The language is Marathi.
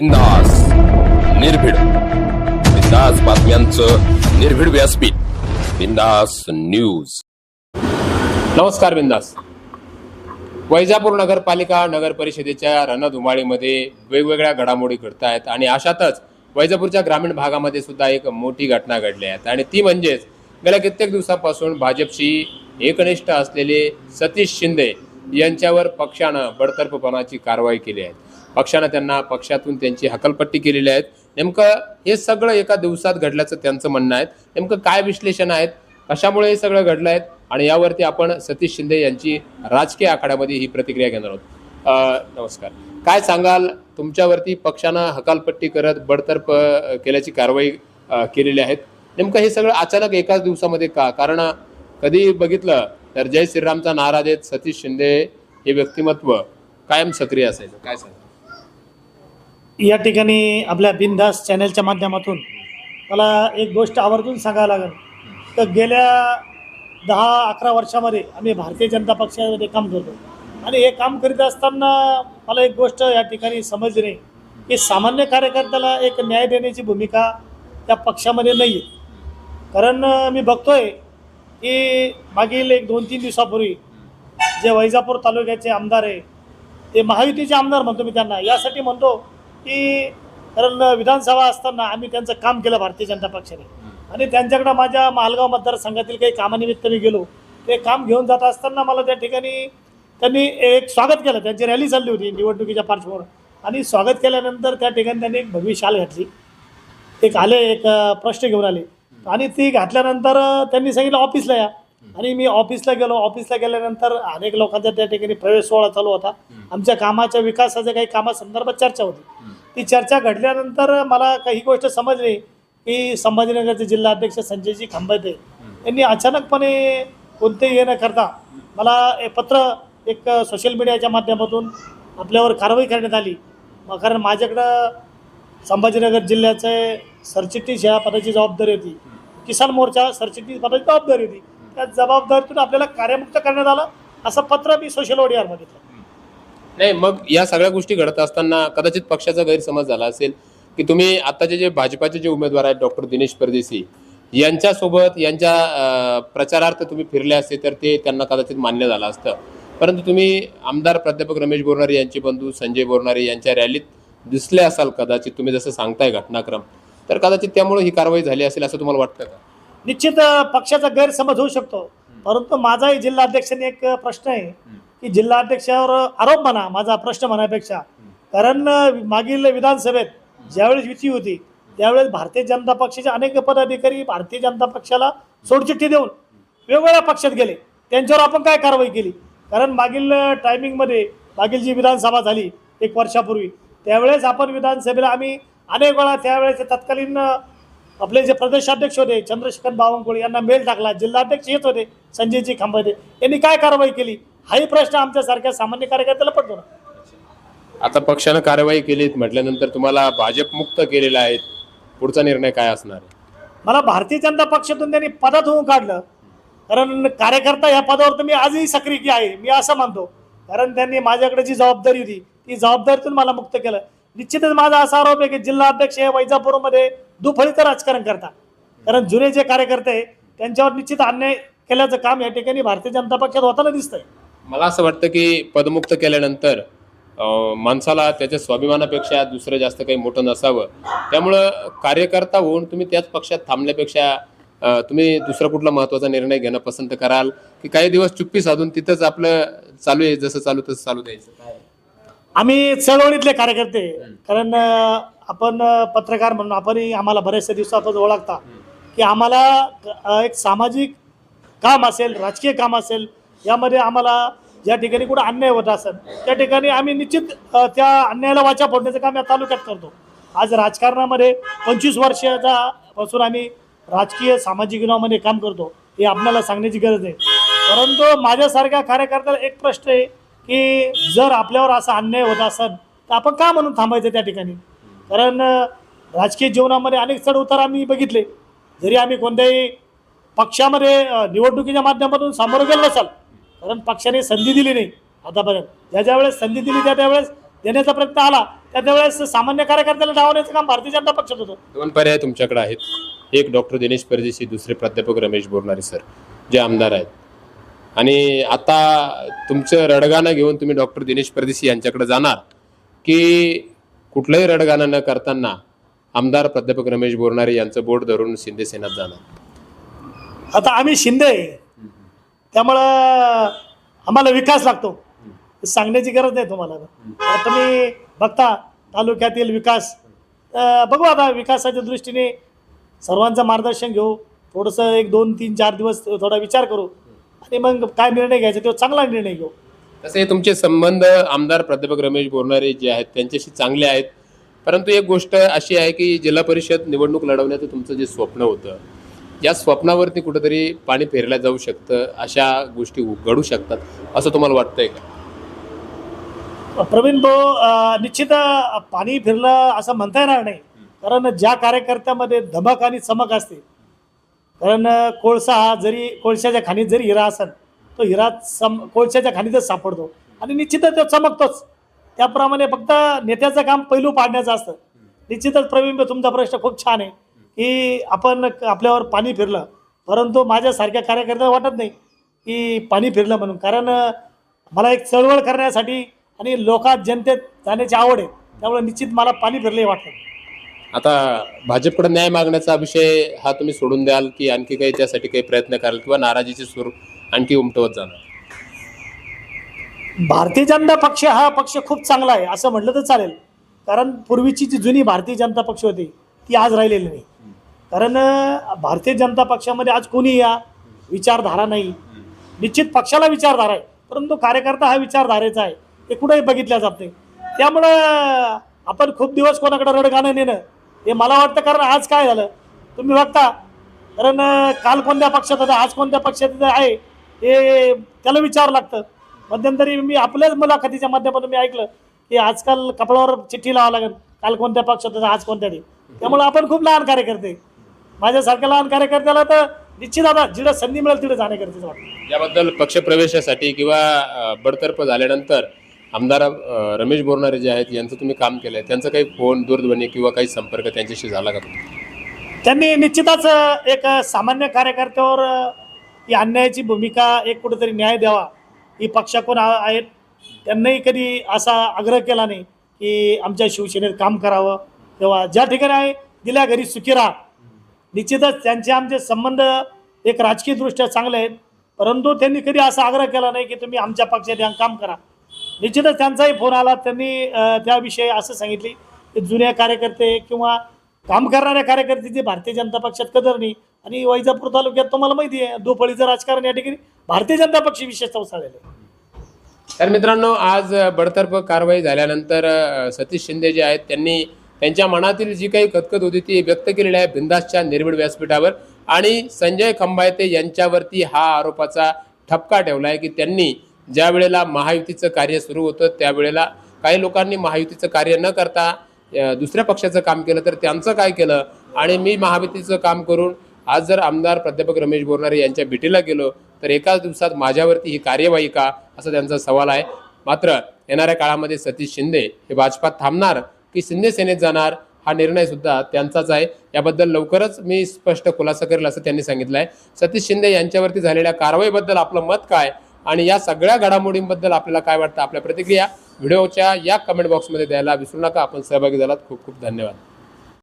बिंदास निर्भीड. बिंदास बातम्यांचं निर्भीड व्यासपीठ. बिंदास न्यूज. नमस्कार बिंदास. वैजापूर नगरपालिका नगर परिषदेच्या रणधुमाळीमध्ये वेगवेगळ्या घडामोडी घडत आहेत आणि अशातच वैजापूरच्या ग्रामीण भागामध्ये सुद्धा एक मोठी घटना घडली आहे. आणि ती म्हणजेच गेल्या कित्येक दिवसापासून भाजपशी एकनिष्ठ असलेले सतीश शिंदे यांच्यावर पक्षानं बडतर्फपणाची कारवाई केली आहे. पक्षानं त्यांना पक्षातून त्यांची हकलपट्टी केलेली आहेत. नेमकं हे सगळं एका दिवसात घडल्याचं त्यांचं म्हणणं आहे. नेमकं काय विश्लेषण आहेत? कशामुळे हे सगळं घडलं आहे? आणि यावरती आपण सतीश शिंदे यांची राजकीय आखाड्यामध्ये ही प्रतिक्रिया घेणार आहोत. नमस्कार. काय सांगाल? तुमच्यावरती पक्षानं हकालपट्टी करत बडतर्फ केल्याची कारवाई केलेली आहेत. नेमकं हे सगळं अचानक एकाच दिवसामध्ये का? कारण कधी बघितलं तर जय श्रीरामचा नारा देत सतीश शिंदे हे व्यक्तिमत्व कायम सक्रिय असायचं. काय सांग या ठिकाणी आपल्या बिनदास चॅनलच्या माध्यमातून मला एक गोष्ट आवर्जून सांगायला लागेल. तर गेल्या दहा अकरा वर्षामध्ये आम्ही भारतीय जनता पक्षामध्ये काम करतो. आणि हे काम करीत असताना मला एक गोष्ट या ठिकाणी समजणे की सामान्य कार्यकर्त्याला एक न्याय देण्याची भूमिका त्या पक्षामध्ये नाही आहे कारण मी बघतोय की मागील एक दोन तीन दिवसापूर्वी जे वैजापूर तालुक्याचे आमदार आहे ते महायुतीचे आमदार म्हणतो मी त्यांना यासाठी म्हणतो की कारण विधानसभा असताना आम्ही त्यांचं काम केलं भारतीय जनता पक्षाने. आणि त्यांच्याकडं माझ्या मालगाव मतदारसंघातील काही कामानिमित्त मी गेलो. ते काम घेऊन जात असताना मला त्या ठिकाणी त्यांनी एक स्वागत केलं. त्यांची रॅली चालली होती निवडणुकीच्या पार्श्वभूमीवर. आणि स्वागत केल्यानंतर त्या ठिकाणी त्यांनी एक भगवी शाल घातली. एक आले एक प्रश्न घेऊन आले. आणि ती घातल्यानंतर त्यांनी सांगितलं ऑफिसला या. आणि मी ऑफिसला गेलो. ऑफिसला गेल्यानंतर अनेक लोकांचा त्या ठिकाणी प्रवेश सोहळा चालू होता. आमच्या कामाच्या विकासाच्या काही कामासंदर्भात चर्चा होती. ती चर्चा घडल्यानंतर मला काही गोष्ट समजली की संभाजीनगरचे जिल्हाध्यक्ष संजयजी खांबते यांनी अचानकपणे कोणतेही हे न करता मला हे पत्र एक सोशल मीडियाच्या माध्यमातून आपल्यावर कारवाई करण्यात आली. कारण माझ्याकडं संभाजीनगर जिल्ह्याचे सरचिटणीस या पदाची जबाबदारी होती. किसान मोर्चा सरचिटणीस पदाची जबाबदारी होती. त्या जबाबदारीतून आपल्याला कार्यमुक्त करण्यात आलं असं पत्र मी सोशल मीडियावर बघितलं. नाही मग या सगळ्या गोष्टी घडत असताना कदाचित पक्षाचा गैरसमज झाला असेल की तुम्ही आताचे जे भाजपाचे जे उमेदवार आहेत डॉक्टर दिनेश परदेशी यांच्यासोबत यांच्या प्रचारार्थ तुम्ही फिरले असते तर ते त्यांना कदाचित मान्य झालं असतं. परंतु तुम्ही आमदार प्राध्यापक रमेश बोरणारे यांचे बंधू संजय बोरणारे यांच्या रॅलीत दिसले असाल कदाचित तुम्ही जसं सांगताय घटनाक्रम तर कदाचित त्यामुळे ही कारवाई झाली असेल असं तुम्हाला वाटतं का? निश्चित पक्षाचा गैरसमज होऊ शकतो. परंतु माझाही जिल्हाध्यक्षाने एक प्रश्न आहे की जिल्हाध्यक्षावर आरोप म्हणा माझा प्रश्न म्हणापेक्षा कारण मागील विधानसभेत ज्यावेळेस युती होती त्यावेळेस भारतीय जनता पक्षाचे अनेक पदाधिकारी भारतीय जनता पक्षाला सोडचिठ्ठी देऊन वेगवेगळ्या पक्षात गेले. त्यांच्यावर आपण काय कारवाई केली? कारण मागील टायमिंगमध्ये मागील जी विधानसभा झाली एक वर्षापूर्वी त्यावेळेस आपण विधानसभेला आम्ही अनेक वेळा त्यावेळेस तत्कालीन आपले जे प्रदेशाध्यक्ष होते चंद्रशेखर बावनकुळे यांना मेल टाकला जिल्हाध्यक्ष येत होते संजयजी खांबते यांनी काय कारवाई केली? हाही प्रश्न आमच्यासारख्या सामान्य कार्यकर्त्याला पडतो ना. आता पक्षानं कारवाई केली म्हटल्यानंतर तुम्हाला भाजप मुक्त केलेला आहे. पुढचा निर्णय काय असणार? आहे मला भारतीय जनता पक्षातून त्यांनी पदात होऊन काढलं. कारण कार्यकर्ता या पदावर तर मी आजही सक्रिय आहे मी असं मानतो. कारण त्यांनी माझ्याकडे जी जबाबदारी होती ती जबाबदारीतून मला मुक्त केलं. निश्चितच माझा असा आरोप आहे की जिल्हा अध्यक्ष हे वैजापूरमध्ये दुफळीचं राजकारण करतात. कारण जुने जे कार्यकर्ते त्यांच्यावर निश्चित अन्याय केल्याचं काम या ठिकाणी भारतीय जनता पक्षात होताना दिसतंय. मला असं वाटतं की पदमुक्त केल्यानंतर माणसाला त्याच्या स्वाभिमानापेक्षा दुसरं जास्त काही मोठं नसावं. त्यामुळं कार्यकर्ता होऊन तुम्ही त्याच पक्षात थांबल्यापेक्षा तुम्ही दुसरा कुठला महत्त्वाचा निर्णय घेणं पसंत कराल की काही दिवस चुप्पी साधून तिथंच आपलं चालू आहे जसं चालू तसं चालू द्यायचं. काय आम्ही चळवळीतले कार्यकर्ते कारण आपण पत्रकार म्हणून आपणही आम्हाला बऱ्याचशा दिवसापासून ओळखता की आम्हाला एक सामाजिक काम असेल राजकीय काम असेल यामध्ये आम्हाला ज्या ठिकाणी कुठं अन्याय होत असेल त्या ठिकाणी आम्ही निश्चित त्या अन्यायाला वाचा फोडण्याचं काम या तालुक्यात करतो. आज राजकारणामध्ये पंचवीस वर्षाचा पासून आम्ही राजकीय सामाजिक युनामध्ये काम करतो हे आपल्याला सांगण्याची गरज आहे. परंतु माझ्यासारख्या कार्यकर्त्याला एक प्रश्न आहे की जर आपल्यावर असा अन्याय होत असेल तर आपण का म्हणून थांबायचं त्या ठिकाणी? कारण राजकीय जीवनामध्ये अनेक चढउतार आम्ही बघितले. जरी आम्ही कोणत्याही पक्षामध्ये निवडणुकीच्या माध्यमातून सामोरं गेलो नसाल कारण पक्षाने संधी दिली नाही आतापर्यंत. ज्या ज्या वेळेस संधी दिली त्या त्यावेळेस देण्याचा प्रयत्न आला त्या त्यावेळेस सामान्य कार्यकर्त्याला डावण्याचं काम भारतीय जनता पक्षात होतं. दोन पर्याय तुमच्याकडे आहेत. एक डॉक्टर दिनेश परदेशी दुसरे प्राध्यापक रमेश बोरणारे सर जे आमदार आहेत. आणि आता तुमचं रडगाणं घेऊन तुम्ही डॉक्टर दिनेश परदेशी यांच्याकडे जाणार की कुठलंही रडगाणं न करताना आमदार प्राध्यापक रमेश बोरणारे यांचं बोट धरून शिंदे सेनात जाणार. आता आम्ही शिंदे त्यामुळं आम्हाला विकास लागतो. सांगण्याची गरज नाही तुम्हाला. आता तुम्ही बघता तालुक्यातील विकास बघू आता विकासाच्या दृष्टीने सर्वांचं मार्गदर्शन घेऊ. थोडंसं एक दोन तीन चार दिवस थोडा विचार करू. आणि मग काय निर्णय घ्यायचा तो चांगला निर्णय घेऊ. तसे तुमचे संबंध आमदार प्राध्यापक रमेश बोरनारे जे आहेत त्यांच्याशी चांगले आहेत. परंतु एक गोष्ट अशी आहे की जिल्हा परिषद निवडणूक लढवण्याचं तुमचं जे स्वप्न होतं या स्वप्नावरती कुठंतरी पाणी फेरल्या जाऊ शकतं अशा गोष्टी घडू शकतात असं तुम्हाला वाटतंय का? प्रवीण भाऊ निश्चित पाणी फिरलं असं म्हणता येणार नाही. कारण ज्या कार्यकर्त्यामध्ये धमक आणि चमक असते कारण कोळसा हा जरी कोळशाच्या खाणीत जरी हिरा असेल तो हिरा सम कोळशाच्या खाणीतच सापडतो. आणि निश्चितच तो चमकतोच. त्याप्रमाणे फक्त नेत्याचं काम पैलू पाडण्याचं असतं. निश्चितच प्रवीण तुमचा प्रश्न खूप छान आहे की आपण आपल्यावर पाणी फिरलं. परंतु माझ्यासारख्या कार्यकर्त्याला वाटत नाही की पाणी फिरलं म्हणून. कारण मला एक चळवळ करण्यासाठी आणि लोकात जनतेत जाण्याची आवड आहे. त्यामुळे निश्चित मला पाणी फिरले वाटतं. आता भाजपकडे न्याय मागण्याचा विषय हा तुम्ही सोडून द्याल की आणखी काही त्यासाठी काही प्रयत्न कराल किंवा नाराजीचे सूर आणखी उमटवत जाणार? भारतीय जनता पक्ष हा पक्ष खूप चांगला आहे असं म्हटलं तर चालेल. कारण पूर्वीची जी जुनी भारतीय जनता पक्ष होती ती आज राहिलेली नाही. कारण भारतीय जनता पक्षामध्ये आज कोणी या विचारधारा नाही. निश्चित पक्षाला विचारधारा आहे परंतु कार्यकर्ता हा विचारधारेचा आहे. ते कुठेही बघितल्या जात नाही. त्यामुळं आपण खूप दिवस कोणाकडे रडगाणं नेणं हे मला वाटतं कारण आज काय झालं? तुम्ही बघता कारण काल कोणत्या पक्षात होता आज कोणत्या पक्षात आहे हे त्याला विचारावं लागतं. मध्यंतरी मी आपल्याच मुलाखतीच्या माध्यमातून मी ऐकलं की आजकाल कपडावर चिठ्ठी लावावं लागेल. काल कोणत्या पक्षात होता आज कोणत्या नाही त्यामुळे आपण खूप लहान कार्यकर्ते. माझ्यासारख्या लहान कार्यकर्त्याला तर निश्चित आता जिथं संधी मिळेल तिथे जाणे गरजेचं वाटतं. याबद्दल पक्षप्रवेशासाठी किंवा बडतर्फ झाल्यानंतर आमदार रमेश बोरणारे जे आहेत यांचं तुम्ही काम केलंय. त्यांचा काही फोन दूरध्वनी किंवा काही संपर्क त्यांच्याशी झाला का? त्यांनी निश्चितच एक सामान्य कार्यकर्त्यावर ही अन्यायाची भूमिका एक कुठेतरी न्याय द्यावा ही पक्षाकडून कोण आहेत त्यांनाही कधी असा आग्रह केला नाही की आमच्या शिवसेनेत काम करावं. किंवा ज्या ठिकाणी आहे दिल्या घरी सुखी राहा. निश्चितच त्यांचे आमचे संबंध एक राजकीयदृष्ट्या चांगले आहेत परंतु त्यांनी कधी असा आग्रह केला नाही की तुम्ही आमच्या पक्षात काम करा. निश्चितच त्यांचाही फोन आला. त्यांनी त्याविषयी असं सांगितले की जुन्या कार्यकर्ते किंवा काम करणाऱ्या कार्यकर्त्याची भारतीय जनता पक्षात कदरणी आणि वैजापूर तालुक्यात तुम्हाला माहिती आहे दुफळीचं राजकारण या ठिकाणी भारतीय जनता पक्ष विशेष चौसाळलेलं आहे. तर मित्रांनो आज बडतर्फ कारवाई झाल्यानंतर सतीश शिंदे जे आहेत त्यांनी त्यांच्या मनातील जी काही खतखत होती ती व्यक्त केलेली आहे बिंदासच्या निर्भीड व्यासपीठावर. आणि संजय खंबायते यांच्यावरती हा आरोपाचा ठपका ठेवला आहे की त्यांनी ज्या वेळेला महायुतीचं कार्य सुरू होतं त्यावेळेला काही लोकांनी महायुतीचं कार्य न करता दुसऱ्या पक्षाचं काम केलं तर त्यांचं काय केलं? आणि मी महायुतीचं काम करून आज जर आमदार प्राध्यापक रमेश बोरनारे यांच्या भेटीला गेलो तर एकाच दिवसात माझ्यावरती ही कार्यवाही का? असा त्यांचा सवाल आहे. मात्र येणाऱ्या काळामध्ये सतीश शिंदे हे भाजपात थांबणार की शिंदे सेनेत जाणार हा निर्णय सुद्धा त्यांचाच आहे. याबद्दल लवकरच मी स्पष्ट खुलासा करेल असं त्यांनी सांगितलं आहे सतीश शिंदे यांच्यावरती झालेल्या कारवाईबद्दल आपलं मत काय? आणि या सगळ्या घडामोडींबद्दल आपल्याला काय वाटतं आपल्या प्रतिक्रिया व्हिडिओच्या या कमेंट बॉक्समध्ये द्यायला विसरू नका. आपण सहभागी झालात. खूप खूप धन्यवाद.